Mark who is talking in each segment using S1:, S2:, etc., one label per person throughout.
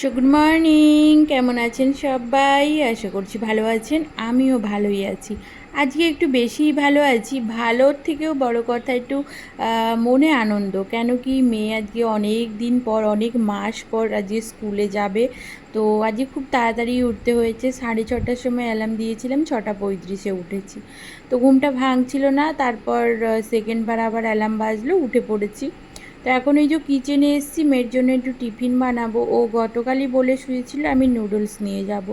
S1: So good morning কেমন আছেন সবাই? আশা করছি ভালো আছেন। আমিও ভালোই আছি। আজকে একটু বেশিই ভালো আছি। ভালোর থেকেও বড় কথা একটু মনে আনন্দ। কেন কি মেয়ে আজকে অনেক দিন পর, অনেক মাস পর আজকে স্কুলে যাবে। তো আজকে খুব তাড়াতাড়ি উঠতে হয়েছে। সাড়ে ছটার সময় অ্যালার্ম দিয়েছিলাম। ছটা পঁয়ত্রিশে উঠেছি। তো ঘুমটা ভাঙছিল না। তারপর সেকেন্ডবার আবার অ্যালার্ম বাজলো। উঠে পড়েছি। তো এখন এই যে কিচেনে এসেছি, মেয়ের জন্য একটু টিফিন বানাবো। ও গতকালই বলে শুয়েছিল, আমি নুডলস নিয়ে যাব।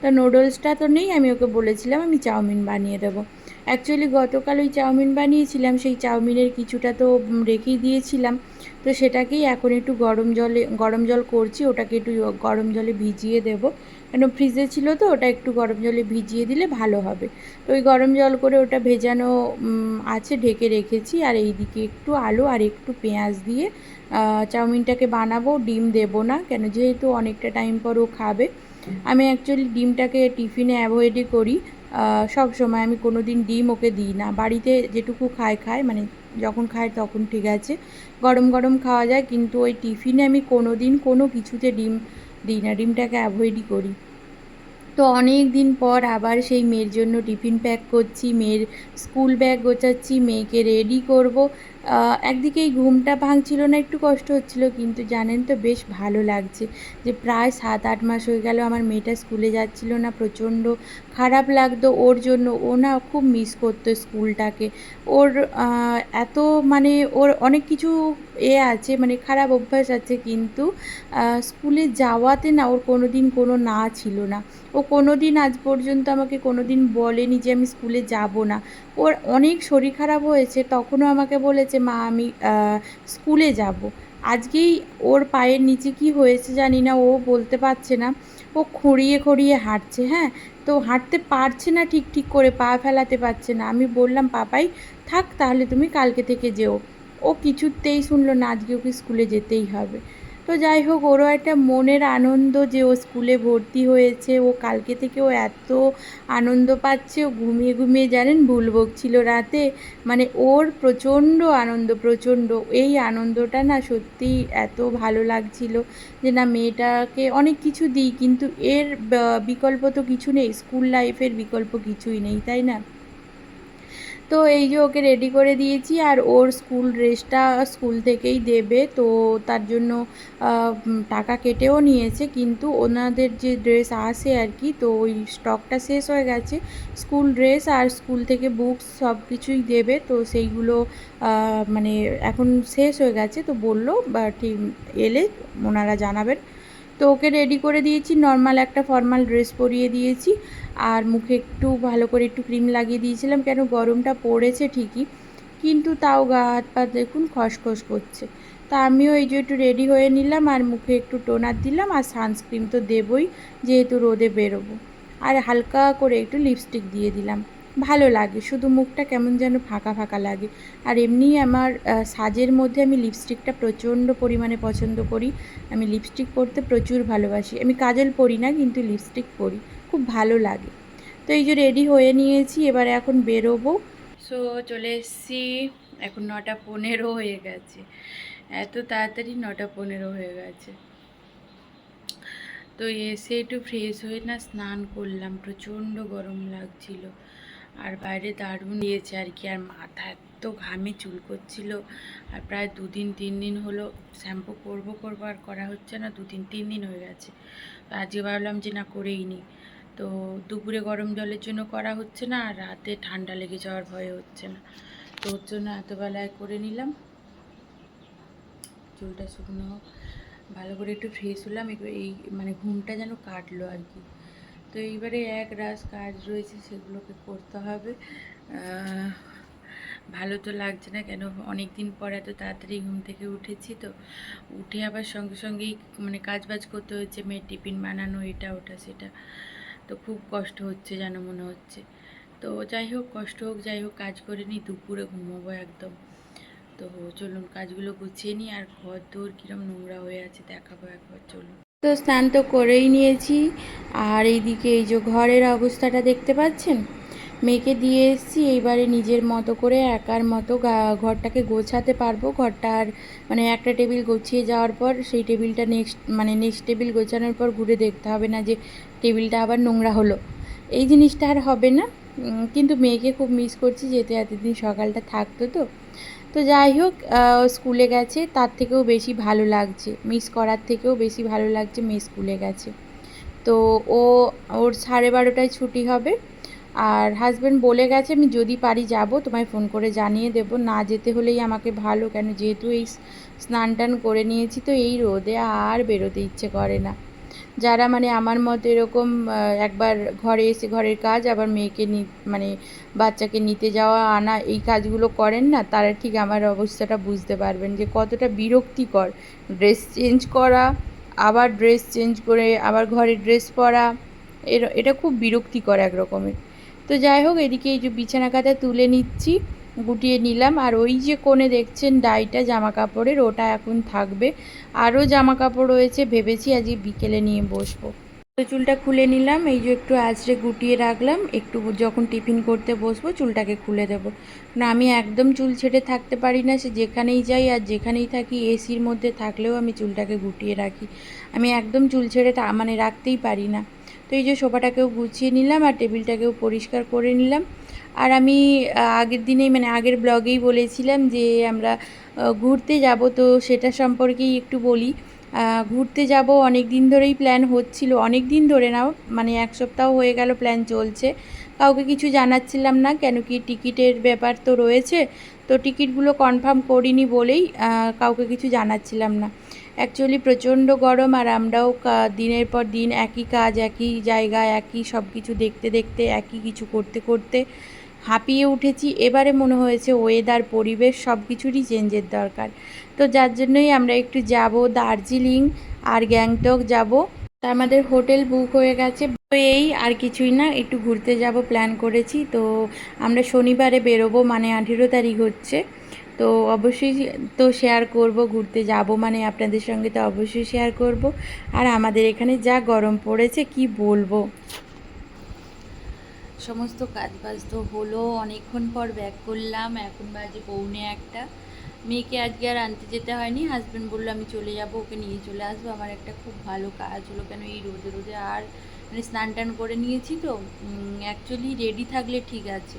S1: তা নুডলসটা তো নেই, আমি ওকে বলেছিলাম, আমি চাউমিন বানিয়ে দেবো। অ্যাকচুয়ালি গতকাল ওই চাউমিন বানিয়েছিলাম, সেই চাউমিনের কিছুটা তো রেখেই দিয়েছিলাম। তো সেটাকেই এখন একটু গরম জলে, গরম জল করছি, ওটাকে একটু গরম জলে ভিজিয়ে দেবো। কেন ফ্রিজে ছিল তো, ওটা একটু গরম জলে ভিজিয়ে দিলে ভালো হবে। তো ওই গরম জল করে ওটা ভেজানো আছে, ঢেকে রেখেছি। আর এইদিকে একটু আলু আর একটু পেঁয়াজ দিয়ে চাউমিনটাকে বানাবো, ডিম দেবো না, কেন যেহেতু অনেকটা টাইম পর ও খাবে। আমি অ্যাকচুয়ালি ডিমটাকে টিফিনে অ্যাভয়েডই করি। সব সময় আমি কোনো দিন ডিম ওকে দিই না। বাড়িতে যেটুকু খায় খায় মানে যখন খায় তখন ঠিক আছে। গরম গরম খাওয়া যায়, কিন্তু ওই টিফিনে আমি কোনো দিন কোনো কিছুতে ডিম না ডিমটাকে অ্যাভয়েডই করি। তো অনেক দিন পর আবার সেই মেয়ের জন্য টিফিন প্যাক করছি, মেয়ের স্কুল ব্যাগ গোছাচ্ছি, মেয়েকে রেডি করব। একদিকে এই ঘুমটা ভাঙছিল না, একটু কষ্ট হচ্ছিল, কিন্তু জানেন তো বেশ ভালো লাগছে যে প্রায় সাত আট মাস হয়ে গেল আমার মেয়েটা স্কুলে যাচ্ছিল না, প্রচণ্ড খারাপ লাগতো ওর জন্য। ও না খুব মিস করতো স্কুলটাকে। ওর এত মানে ওর অনেক কিছু এ আছে মানে খারাপ অভ্যাস আছে, কিন্তু স্কুলে যাওয়াতে না ওর কোনো দিন কোনো না ছিল না। ও কোনো দিন আজ পর্যন্ত আমাকে কোনো দিন বলেনি যে আমি স্কুলে যাব না। ওর অনেক শরীর খারাপ হয়েছে, তখনও আমাকে বলেছে, মা, আমি স্কুলে যাব। আজকেই ওর পায়ের নিচে কি হয়েছে জানি না, ও বলতে পারছে না। ও খুঁড়িয়ে খুঁড়িয়ে হাঁটছে হ্যাঁ? তো হাঁটতে পারছে না ঠিক ঠিক করে, পা ফেলাতে পারছে না। আমি বললাম, পাপাই, থাক, তাহলে তুমি কালকে থেকে যেও। ও কিছুতেই শুনলো না, আজকে ওকে স্কুলে যেতেই হবে। তো যাই হোক, ওরও একটা মনের আনন্দ যে ও স্কুলে ভর্তি হয়েছে। ও কালকে থেকে ও এত আনন্দ পাচ্ছে। ও ঘুমিয়ে ঘুমিয়ে জানেন ভুল বকছিল রাতে। মানে ওর প্রচণ্ড আনন্দ, প্রচণ্ড। এই আনন্দটা না সত্যিই এত ভালো লাগছিল যে না, মেয়েটাকে অনেক কিছু দিই, কিন্তু এর বিকল্প তো কিছু নেই। স্কুল লাইফের বিকল্প কিছুই নেই, তাই না? তো এই যে ওকে রেডি করে দিয়েছি আর ওর স্কুল ড্রেসটা স্কুল থেকেই দেবে। তো তার জন্য টাকা কেটেও নিয়েছে। কিন্তু ওনাদের যে ড্রেস আসে আর কি, তো ওই স্টকটা শেষ হয়ে গেছে। স্কুল ড্রেস আর স্কুল থেকে বুকস সব কিছুই দেবে। তো সেইগুলো মানে এখন শেষ হয়ে গেছে। তো বলল, বা ঠিক এলে ওনারা জানাবেন। তো ওকে রেডি করে দিয়েছি নর্মাল একটা ফর্মাল ড্রেস পরিয়ে দিয়েছি। আর মুখে একটু ভালো করে একটু ক্রিম লাগিয়ে দিয়েছিলাম, কেন গরমটা পড়েছে ঠিকই, কিন্তু তাও গা হাত পা দেখুন খসখস করছে। তা আমিও এই যে একটু রেডি হয়ে নিলাম আর মুখে একটু টোনার দিলাম আর সানস্ক্রিন তো দেবই, যেহেতু রোদে বেরোবো। আর হালকা করে একটু লিপস্টিক দিয়ে দিলাম। ভালো লাগে, শুধু মুখটা কেমন যেন ফাঁকা ফাঁকা লাগে। আর এমনি আমার সাজের মধ্যে আমি লিপস্টিকটা প্রচণ্ড পরিমাণে পছন্দ করি। আমি লিপস্টিক পরতে প্রচুর ভালোবাসি। আমি কাজল পরি না, কিন্তু লিপস্টিক পরি। খুব ভালো লাগে। তো এই যে রেডি হয়ে নিয়েছি, এবারে এখন বেরোবো। সো চলে এসেছি। এখন নটা পনেরো হয়ে গেছে। এত তাড়াতাড়ি নটা পনেরো হয়ে গেছে। তো এসে একটু ফ্রেশ হয়ে না স্নান করলাম। প্রচণ্ড গরম লাগছিল। আর বাইরে দারুণ দিয়েছে আর কি। আর মাথা এত ঘামে চুল করছিল। আর প্রায় দুদিন তিন দিন হলো শ্যাম্পু করব করব আর করা হচ্ছে না। দুদিন তিন দিন হয়ে গেছে। তো আজকে ভাবলাম যে না, করেই নি। তো দুপুরে গরম জলের জন্য করা হচ্ছে না আর রাতে ঠান্ডা লেগে যাওয়ার ভয় হচ্ছে না। তো ওর জন্য এতবেলায় করে নিলাম। চুলটা শুকনো ভালো করে একটু ফ্রেশ হলাম। এই মানে ঘুমটা যেন কাটলো আর কি। তো এইবারে এক রাস কাজ রয়েছে, সেগুলোকে করতে হবে। ভালো তো লাগছে না কেন? অনেক দিন পর এত তাড়াতাড়ি ঘুম থেকে উঠেছি তো। উঠে আবার সঙ্গে সঙ্গেই মানে কাজ বাজ করতে হচ্ছে, মেয়ের টিফিন বানানো, এটা, ওটা, সেটা। তো খুব কষ্ট হচ্ছে যেন মনে হচ্ছে। তো যাই হোক, কষ্ট হোক, যাই হোক, কাজ করে নিই, দুপুরে ঘুমোবো একদম। তো চলুন, কাজগুলো গুছিয়ে নিই, আর ঘর দৌড় কিরম নোংরা হয়ে আছে দেখাবো একবার, চলুন। তো স্নান তো করেই নিয়েছি। আর এইদিকে এই যে ঘরের অবস্থাটা দেখতে পাচ্ছেন? মেয়েকে দিয়ে এসেছি, এইবারে নিজের মতো করে একার মতো ঘরটাকে গোছাতে পারব। ঘরটা আর মানে একটা টেবিল গুছিয়ে যাওয়ার পর সেই টেবিলটা নেক্সট মানে নেক্সট টেবিল গোছানোর পর ঘুরে দেখতে হবে না যে টেবিলটা আবার নোংরা হলো। এই জিনিসটা আর হবে না। কিন্তু মেয়েকে খুব মিস করছি যেতে এতদিন সকালটা থাকতো তো। তো যাই হোক স্কুলে গেছে, তার থেকেও বেশি ভালো লাগছে। মিস করার থেকেও বেশি ভালো লাগছে, মেয়ে স্কুলে গেছে। তো ও, ওর সাড়ে বারোটায় ছুটি হবে। আর হাজব্যান্ড বলে গেছে, আমি যদি পারি যাব, তোমায় ফোন করে জানিয়ে দেব। না যেতে হলেই আমাকে ভালো, কেন যেহেতু এই স্নান টান করে নিয়েছি, তো এই রোদে আর বেরোতে ইচ্ছে করে না। যারা মানে আমার মতো এরকম একবার ঘরে এসে ঘরের কাজ, আবার মেয়েকে মানে বাচ্চাকে নিতে যাওয়া, আনা, এই কাজগুলো করেন না, তারা ঠিক আমার অবস্থাটা বুঝতে পারবেন যে কতটা বিরক্তিকর। ড্রেস চেঞ্জ করা আবার ড্রেস চেঞ্জ করে, আবার ঘরে ড্রেস পরা, এর, এটা খুব বিরক্তিকর এক রকমের তো যাই হোক, এদিকে এই যে বিছানা খাতা তুলে নিচ্ছি, গুটিয়ে নিলাম, আর ওই যে কোণে দেখছেন ডাইটা জামা কাপড়ের ওটা এখন থাকবে। আরও জামা কাপড় রয়েছে, ভেবেছি আজকে বিকেলে নিয়ে বসবো। চুলটা খুলে নিলাম, এই যে একটু আঁচড়ে গুটিয়ে রাখলাম, একটু যখন টিফিন করতে বসবো চুলটাকে খুলে দেবো। না, আমি একদম চুল ছেড়ে থাকতে পারি না, সে যেখানেই যাই আর যেখানেই থাকি এসির মধ্যে থাকলেও আমি চুলটাকে গুটিয়ে রাখি। আমি একদম চুল ছেড়ে মানে রাখতেই পারি না। তো এই যে সোফাটাকেও গুছিয়ে নিলাম আর টেবিলটাকেও পরিষ্কার করে নিলাম। আর আমি আগের দিনেই মানে আগের ব্লগেই বলেছিলাম যে আমরা ঘুরতে যাব, তো সেটা সম্পর্কেই একটু বলি। ঘুরতে যাব অনেক দিন ধরেই প্ল্যান হচ্ছিল অনেক দিন ধরে নাও মানে এক সপ্তাহ হয়ে গেল প্ল্যান চলছে। কাউকে কিছু জানাচ্ছিলাম না, কেন কি টিকিটের ব্যাপার তো রয়েছে, তো টিকিটগুলো কনফার্ম করিনি বলেই কাউকে কিছু জানাচ্ছিলাম না। অ্যাকচুয়ালি প্রচণ্ড গরম আর আমরাও দিনের পর দিন একই কাজ, একই জায়গা, একই সব কিছু দেখতে দেখতে, একই কিছু করতে করতে হাঁপিয়ে উঠেছি। এবারে মনে হয়েছে ওয়েদার পরিবেশ সব কিছুরই চেঞ্জের দরকার। তো যার জন্যই আমরা একটু যাব দার্জিলিং আর গ্যাংটক যাব। তা আমাদের হোটেল বুক হয়ে গেছে। এই আর কিছুই না, একটু ঘুরতে যাব প্ল্যান করেছি। তো আমরা শনিবারে বেরোবো মানে আঠেরো তারিখ হচ্ছে। তো অবশ্যই তো শেয়ার করব, ঘুরতে যাব মানে আপনাদের সঙ্গে তো অবশ্যই শেয়ার করব। আর আমাদের এখানে যা গরম পড়েছে, কি বলব? সমস্ত কাজ বাজ তো হলো, অনেকক্ষণ পর ব্যাক করলাম, এখন বাজে পৌনে একটা। মেয়েকে আজকে আর আনতে যেতে হয়নি হাজব্যান্ড বলল আমি চলে যাব, ওকে নিয়ে চলে আসব। আমার একটা খুব ভালো কাজ হলো, কেন এই রোদে রোদে আর মানে স্নান টান করে নিয়েছি তো অ্যাকচুয়ালি রেডি থাকলে ঠিক আছে।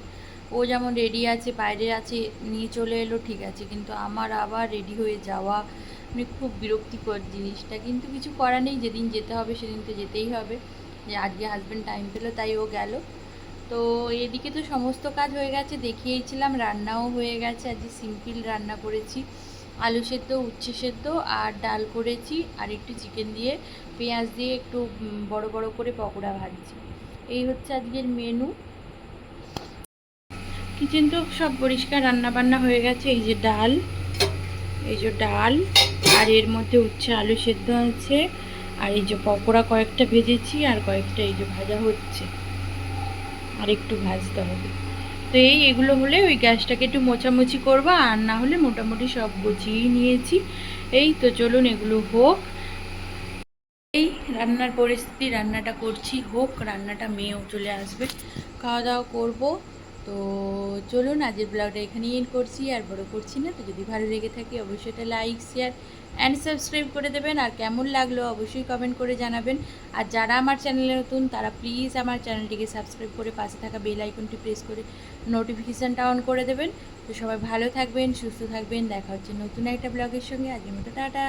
S1: ও যেমন রেডি আছে, বাইরে আছে, নিয়ে চলে এলো, ঠিক আছে। কিন্তু আমার আবার রেডি হয়ে যাওয়া মানে খুব বিরক্তিকর জিনিসটা। কিন্তু কিছু করার নেই, যেদিন যেতে হবে, সেদিন তো যেতেই হবে। যে আজকে হাজব্যান্ড টাইম পেল, তাই ও গেল। তো এদিকে তো সমস্ত কাজ হয়ে গেছে, দেখিয়েছিলাম, রান্নাও হয়ে গেছে। আজকে সিম্পল রান্না করেছি, আলু সেদ্ধ, উচ্ছে সেদ্ধ আর ডাল করেছি আর একটু চিকেন দিয়ে পেঁয়াজ দিয়ে একটু বড় বড় করে পকোড়া ভাজছি। এই হচ্ছে আজকের মেনু কিচেন তো সব পরিষ্কার রান্না বান্না হয়ে গেছে, এই যে ডাল, এই যে ডাল আর এর মধ্যে উচ্ছে আলু সেদ্ধ আছে। আর এই যে পকোড়া কয়েকটা ভেজেছি আর কয়েকটা এই যে ভাজা হচ্ছে। আর একটু ভাজতে হবে। তো এই এগুলো হলে ওই গ্যাসটাকে একটু মোছামুছি করব, আর না হলে মোটামুটি সব গুছিয়েই নিয়েছি। এই তো চলুন এগুলো হোক। এই রান্নার পরিস্থিতি, রান্নাটা করছি, হোক, রান্নাটা মেয়েও চলে আসবে। খাওয়া দাওয়া করব। তো চলুন আজের ব্লগটা এখানেই এন্ড করছি। আর বড় করছি না, তো যদি ভালো লেগে থাকে অবশ্যই এটা লাইক শেয়ার অ্যান্ড সাবস্ক্রাইব করে দেবেন। আর কেমন লাগল অবশ্যই কমেন্ট করে জানাবেন। আর যারা আমার চ্যানেলে নতুন, তারা প্লিজ আমার চ্যানেলটিকে সাবস্ক্রাইব করে পাশে থাকা বেল আইকনটি প্রেস করে নোটিফিকেশানটা অন করে দেবেন। তো সবাই ভালো থাকবেন, সুস্থ থাকবেন। দেখা হচ্ছে নতুন একটা ব্লগের সঙ্গে। আজকের মতো টাটা।